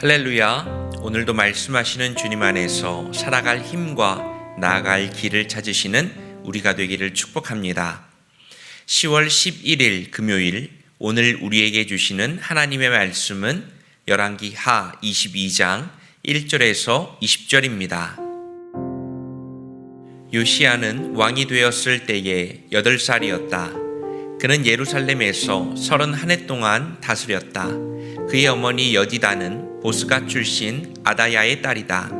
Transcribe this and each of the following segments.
할렐루야. 오늘도 말씀하시는 주님 안에서 살아갈 힘과 나아갈 길을 찾으시는 우리가 되기를 축복합니다. 10월 11일 금요일 오늘 우리에게 주시는 하나님의 말씀은 열왕기 하 22장 1절에서 20절입니다. 요시아는 왕이 되었을 때에 8살이었다. 그는 예루살렘에서 31해 동안 다스렸다. 그의 어머니 여디다는 보스가 출신 아다야의 딸이다.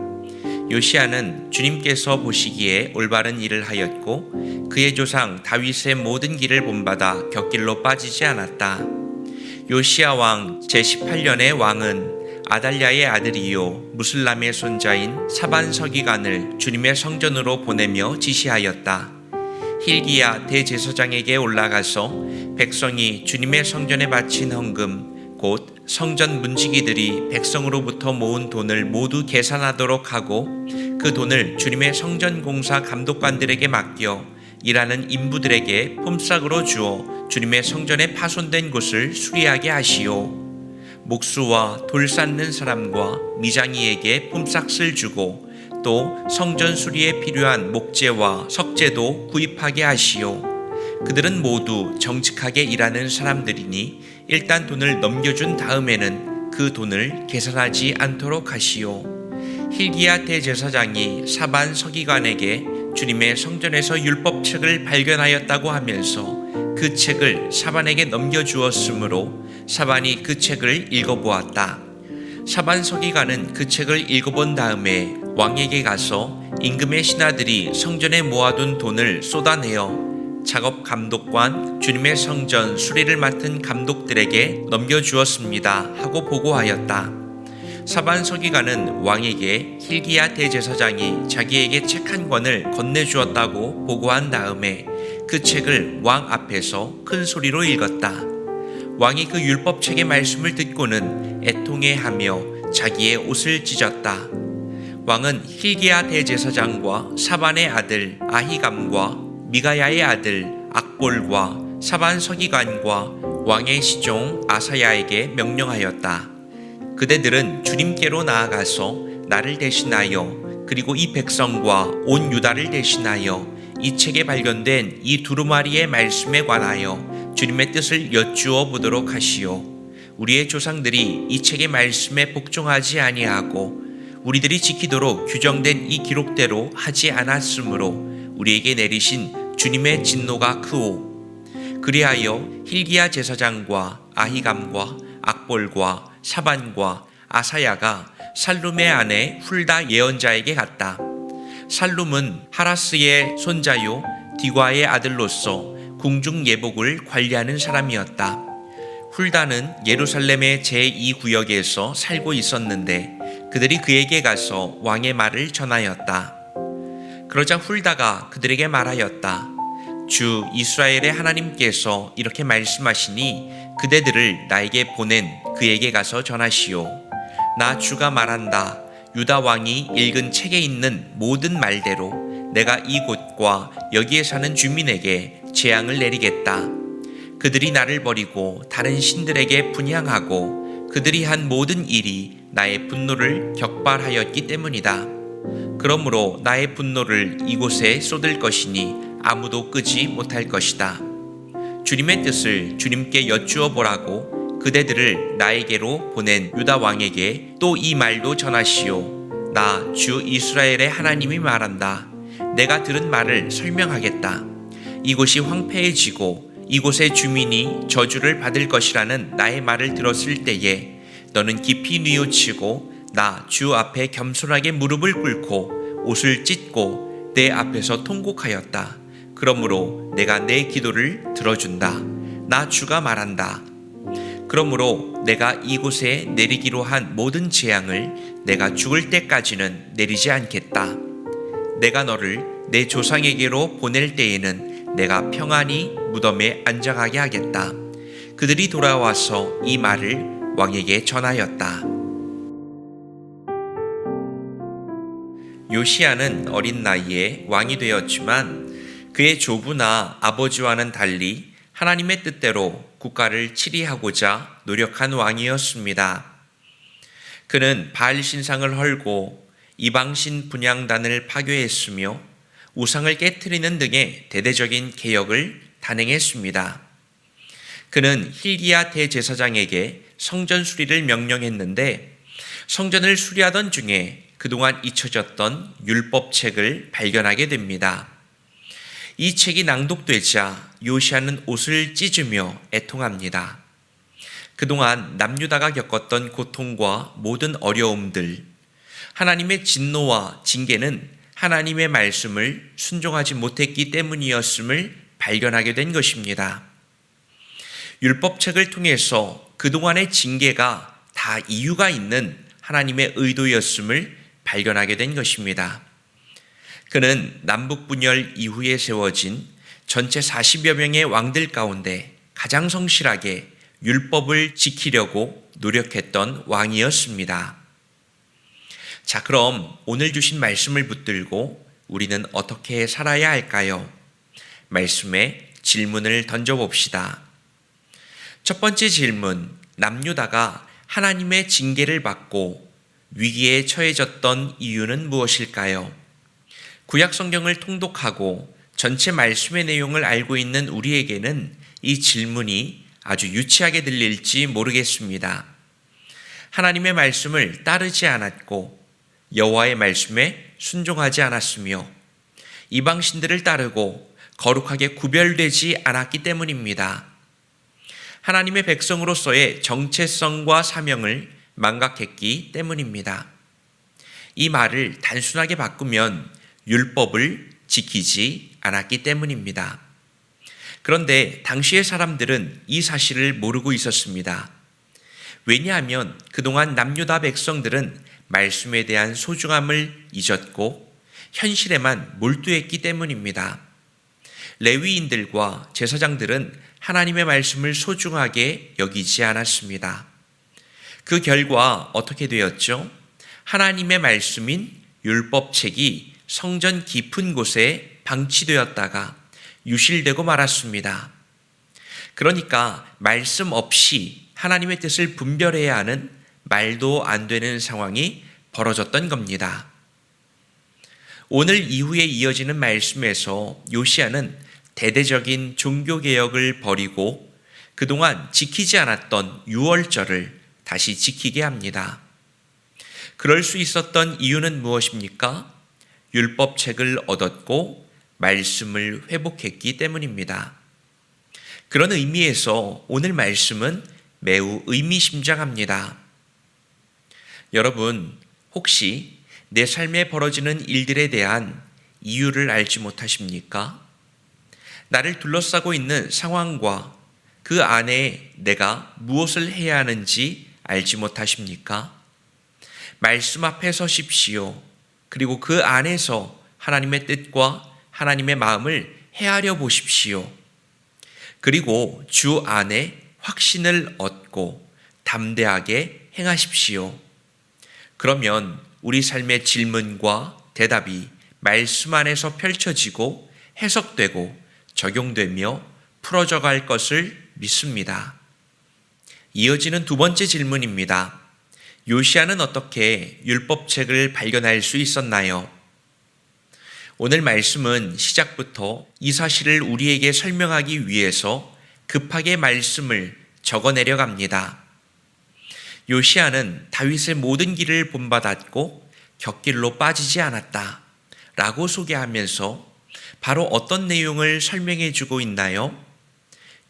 요시아는 주님께서 보시기에 올바른 일을 하였고 그의 조상 다윗의 모든 길을 본받아 곁길로 빠지지 않았다. 요시아 왕 제18년의 왕은 아달랴의 아들이요 무슬람의 손자인 사반 서기관을 주님의 성전으로 보내며 지시하였다. 힐기야 대제사장에게 올라가서 백성이 주님의 성전에 바친 헌금 곧 성전 문지기들이 백성으로부터 모은 돈을 모두 계산하도록 하고 그 돈을 주님의 성전 공사 감독관들에게 맡겨 일하는 인부들에게 폼싹으로 주어 주님의 성전에 파손된 곳을 수리하게 하시오. 목수와 돌 쌓는 사람과 미장이에게 폼싹을 주고 또 성전 수리에 필요한 목재와 석재도 구입하게 하시오. 그들은 모두 정직하게 일하는 사람들이니 일단 돈을 넘겨준 다음에는 그 돈을 계산하지 않도록 하시오. 힐기야 대제사장이 사반 서기관에게 주님의 성전에서 율법책을 발견하였다고 하면서 그 책을 사반에게 넘겨주었으므로 사반이 그 책을 읽어보았다. 사반 서기관은 그 책을 읽어본 다음에 왕에게 가서 임금의 신하들이 성전에 모아둔 돈을 쏟아내어 작업 감독관 주님의 성전 수리를 맡은 감독들에게 넘겨주었습니다 하고 보고하였다. 사반 서기관은 왕에게 힐기야 대제사장이 자기에게 책 한 권을 건네주었다고 보고한 다음에 그 책을 왕 앞에서 큰 소리로 읽었다. 왕이 그 율법책의 말씀을 듣고는 애통해하며 자기의 옷을 찢었다. 왕은 힐기야 대제사장과 사반의 아들 아히감과 미가야의 아들 악볼과 사반 서기관과 왕의 시종 아사야에게 명령하였다. 그대들은 주님께로 나아가서 나를 대신하여 그리고 이 백성과 온 유다를 대신하여 이 책에 발견된 이 두루마리의 말씀에 관하여 주님의 뜻을 여쭈어 보도록 하시오. 우리의 조상들이 이 책의 말씀에 복종하지 아니하고 우리들이 지키도록 규정된 이 기록대로 하지 않았으므로 우리에게 내리신 주님의 진노가 크오. 그리하여 힐기야 제사장과 아히감과 악볼과 사반과 아사야가 살룸의 아내 훌다 예언자에게 갔다. 살룸은 하라스의 손자요 디과의 아들로서 궁중 예복을 관리하는 사람이었다. 훌다는 예루살렘의 제2구역에서 살고 있었는데 그들이 그에게 가서 왕의 말을 전하였다. 그러자 훌다가 그들에게 말하였다. 주 이스라엘의 하나님께서 이렇게 말씀하시니 그대들을 나에게 보낸 그에게 가서 전하시오. 나 주가 말한다. 유다 왕이 읽은 책에 있는 모든 말대로 내가 이곳과 여기에 사는 주민에게 재앙을 내리겠다. 그들이 나를 버리고 다른 신들에게 분향하고 그들이 한 모든 일이 나의 분노를 격발하였기 때문이다. 그러므로 나의 분노를 이곳에 쏟을 것이니 아무도 끄지 못할 것이다. 주님의 뜻을 주님께 여쭈어 보라고 그대들을 나에게로 보낸 유다 왕에게 또 이 말도 전하시오. 나 주 이스라엘의 하나님이 말한다. 내가 들은 말을 설명하겠다. 이곳이 황폐해지고 이곳의 주민이 저주를 받을 것이라는 나의 말을 들었을 때에 너는 깊이 뉘우치고 나 주 앞에 겸손하게 무릎을 꿇고 옷을 찢고 내 앞에서 통곡하였다. 그러므로 내가 내 기도를 들어준다. 나 주가 말한다. 그러므로 내가 이곳에 내리기로 한 모든 재앙을 내가 죽을 때까지는 내리지 않겠다. 내가 너를 내 조상에게로 보낼 때에는 내가 평안히 무덤에 안장하게 하겠다. 그들이 돌아와서 이 말을 왕에게 전하였다. 요시아는 어린 나이에 왕이 되었지만 그의 조부나 아버지와는 달리 하나님의 뜻대로 국가를 치리하고자 노력한 왕이었습니다. 그는 바알 신상을 헐고 이방신 분양단을 파괴했으며 우상을 깨뜨리는 등의 대대적인 개혁을 단행했습니다. 그는 힐기야 대제사장에게 성전 수리를 명령했는데 성전을 수리하던 중에 그동안 잊혀졌던 율법책을 발견하게 됩니다. 이 책이 낭독되자 요시아는 옷을 찢으며 애통합니다. 그동안 남유다가 겪었던 고통과 모든 어려움들, 하나님의 진노와 징계는 하나님의 말씀을 순종하지 못했기 때문이었음을 발견하게 된 것입니다. 율법책을 통해서 그동안의 징계가 다 이유가 있는 하나님의 의도였음을 발견하게 된 것입니다. 그는 남북분열 이후에 세워진 전체 40여 명의 왕들 가운데 가장 성실하게 율법을 지키려고 노력했던 왕이었습니다. 자, 그럼 오늘 주신 말씀을 붙들고 우리는 어떻게 살아야 할까요? 말씀에 질문을 던져봅시다. 첫 번째 질문, 남유다가 하나님의 징계를 받고 위기에 처해졌던 이유는 무엇일까요? 구약 성경을 통독하고 전체 말씀의 내용을 알고 있는 우리에게는 이 질문이 아주 유치하게 들릴지 모르겠습니다. 하나님의 말씀을 따르지 않았고 여호와의 말씀에 순종하지 않았으며 이방 신들을 따르고 거룩하게 구별되지 않았기 때문입니다. 하나님의 백성으로서의 정체성과 사명을 망각했기 때문입니다. 이 말을 단순하게 바꾸면 율법을 지키지 않았기 때문입니다. 그런데 당시의 사람들은 이 사실을 모르고 있었습니다. 왜냐하면 그동안 남유다 백성들은 말씀에 대한 소중함을 잊었고 현실에만 몰두했기 때문입니다. 레위인들과 제사장들은 하나님의 말씀을 소중하게 여기지 않았습니다. 그 결과 어떻게 되었죠? 하나님의 말씀인 율법책이 성전 깊은 곳에 방치되었다가 유실되고 말았습니다. 그러니까 말씀 없이 하나님의 뜻을 분별해야 하는 말도 안 되는 상황이 벌어졌던 겁니다. 오늘 이후에 이어지는 말씀에서 요시아는 대대적인 종교개혁을 벌이고 그동안 지키지 않았던 유월절을 다시 지키게 합니다. 그럴 수 있었던 이유는 무엇입니까? 율법책을 얻었고 말씀을 회복했기 때문입니다. 그런 의미에서 오늘 말씀은 매우 의미심장합니다. 여러분, 혹시 내 삶에 벌어지는 일들에 대한 이유를 알지 못하십니까? 나를 둘러싸고 있는 상황과 그 안에 내가 무엇을 해야 하는지 알지 못하십니까? 말씀 앞에 서십시오. 그리고 그 안에서 하나님의 뜻과 하나님의 마음을 헤아려 보십시오. 그리고 주 안에 확신을 얻고 담대하게 행하십시오. 그러면 우리 삶의 질문과 대답이 말씀 안에서 펼쳐지고 해석되고 적용되며 풀어져 갈 것을 믿습니다. 이어지는 두 번째 질문입니다. 요시아는 어떻게 율법책을 발견할 수 있었나요? 오늘 말씀은 시작부터 이 사실을 우리에게 설명하기 위해서 급하게 말씀을 적어 내려 갑니다. 요시아는 다윗의 모든 길을 본받았고 격길로 빠지지 않았다. 라고 소개하면서 바로 어떤 내용을 설명해 주고 있나요?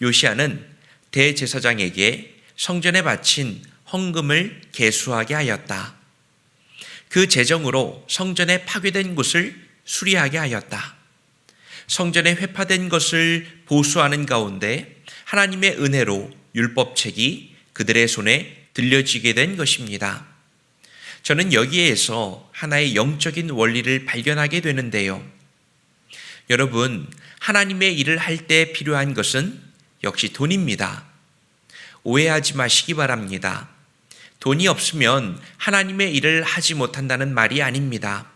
요시아는 대제사장에게 성전에 바친 헌금을 개수하게 하였다. 그 재정으로 성전에 파괴된 곳을 수리하게 하였다. 성전에 회파된 것을 보수하는 가운데 하나님의 은혜로 율법책이 그들의 손에 들려지게 된 것입니다. 저는 여기에서 하나의 영적인 원리를 발견하게 되는데요. 여러분, 하나님의 일을 할 때 필요한 것은 역시 돈입니다. 오해하지 마시기 바랍니다. 돈이 없으면 하나님의 일을 하지 못한다는 말이 아닙니다.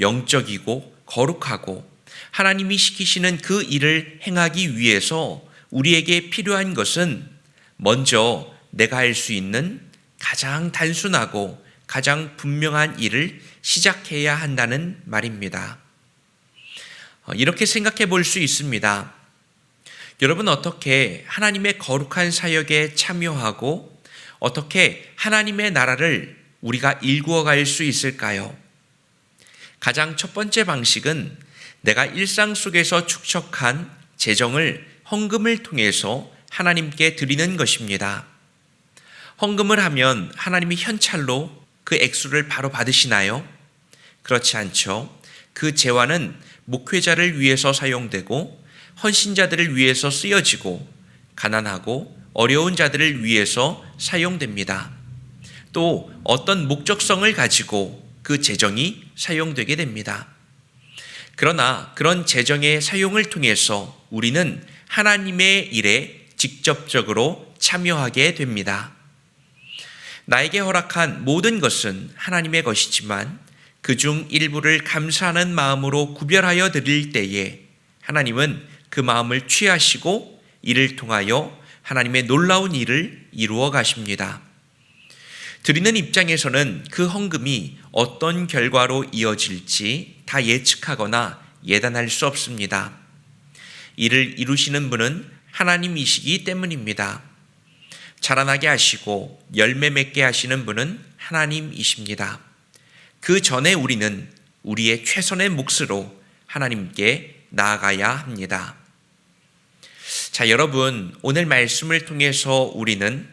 영적이고 거룩하고 하나님이 시키시는 그 일을 행하기 위해서 우리에게 필요한 것은 먼저 내가 할 수 있는 가장 단순하고 가장 분명한 일을 시작해야 한다는 말입니다. 어, 이렇게 생각해 볼 수 있습니다. 여러분 어떻게 하나님의 거룩한 사역에 참여하고 어떻게 하나님의 나라를 우리가 일구어 갈 수 있을까요? 가장 첫 번째 방식은 내가 일상 속에서 축적한 재정을 헌금을 통해서 하나님께 드리는 것입니다. 헌금을 하면 하나님이 현찰로 그 액수를 바로 받으시나요? 그렇지 않죠. 그 재화는 목회자를 위해서 사용되고 헌신자들을 위해서 쓰여지고 가난하고 어려운 자들을 위해서 사용됩니다. 또 어떤 목적성을 가지고 그 재정이 사용되게 됩니다. 그러나 그런 재정의 사용을 통해서 우리는 하나님의 일에 직접적으로 참여하게 됩니다. 나에게 허락한 모든 것은 하나님의 것이지만 그 중 일부를 감사하는 마음으로 구별하여 드릴 때에 하나님은 그 마음을 취하시고 이를 통하여 하나님의 놀라운 일을 이루어 가십니다. 드리는 입장에서는 그 헌금이 어떤 결과로 이어질지 다 예측하거나 예단할 수 없습니다. 이를 이루시는 분은 하나님이시기 때문입니다. 자라나게 하시고 열매 맺게 하시는 분은 하나님이십니다. 그 전에 우리는 우리의 최선의 몫으로 하나님께 나아가야 합니다. 자, 여러분, 오늘 말씀을 통해서 우리는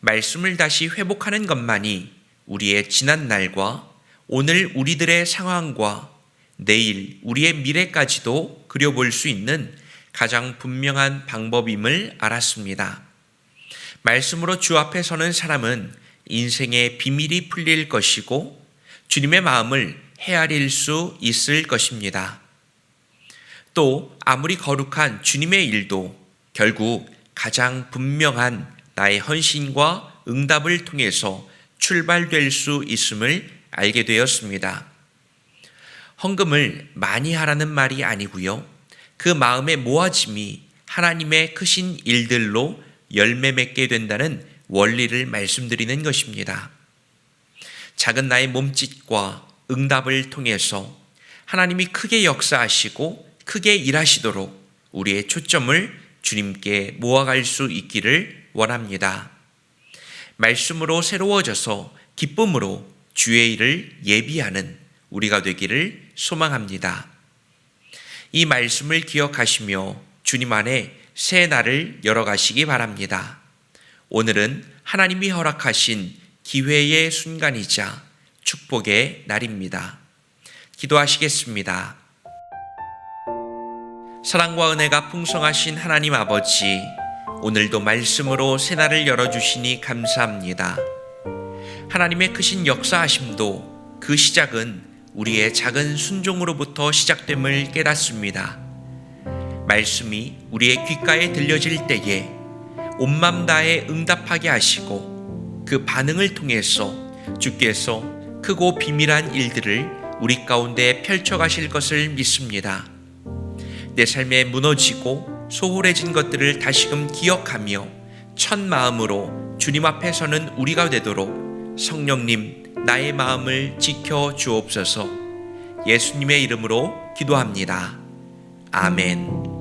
말씀을 다시 회복하는 것만이 우리의 지난 날과 오늘 우리들의 상황과 내일 우리의 미래까지도 그려볼 수 있는 가장 분명한 방법임을 알았습니다. 말씀으로 주 앞에 서는 사람은 인생의 비밀이 풀릴 것이고 주님의 마음을 헤아릴 수 있을 것입니다. 또 아무리 거룩한 주님의 일도 결국 가장 분명한 나의 헌신과 응답을 통해서 출발될 수 있음을 알게 되었습니다. 헌금을 많이 하라는 말이 아니고요. 그 마음의 모아짐이 하나님의 크신 일들로 열매 맺게 된다는 원리를 말씀드리는 것입니다. 작은 나의 몸짓과 응답을 통해서 하나님이 크게 역사하시고 크게 일하시도록 우리의 초점을 주님께 모아갈 수 있기를 원합니다. 말씀으로 새로워져서 기쁨으로 주의 일을 예비하는 우리가 되기를 소망합니다. 이 말씀을 기억하시며 주님 안에 새 날을 열어가시기 바랍니다. 오늘은 하나님이 허락하신 기회의 순간이자 축복의 날입니다. 기도하시겠습니다. 사랑과 은혜가 풍성하신 하나님 아버지, 오늘도 말씀으로 새날을 열어주시니 감사합니다. 하나님의 크신 역사하심도 그 시작은 우리의 작은 순종으로부터 시작됨을 깨닫습니다. 말씀이 우리의 귓가에 들려질 때에 온맘 다해 응답하게 하시고 그 반응을 통해서 주께서 크고 비밀한 일들을 우리 가운데 펼쳐가실 것을 믿습니다. 내 삶에 무너지고 소홀해진 것들을 다시금 기억하며 첫 마음으로 주님 앞에 서는 우리가 되도록 성령님 나의 마음을 지켜 주옵소서 예수님의 이름으로 기도합니다. 아멘.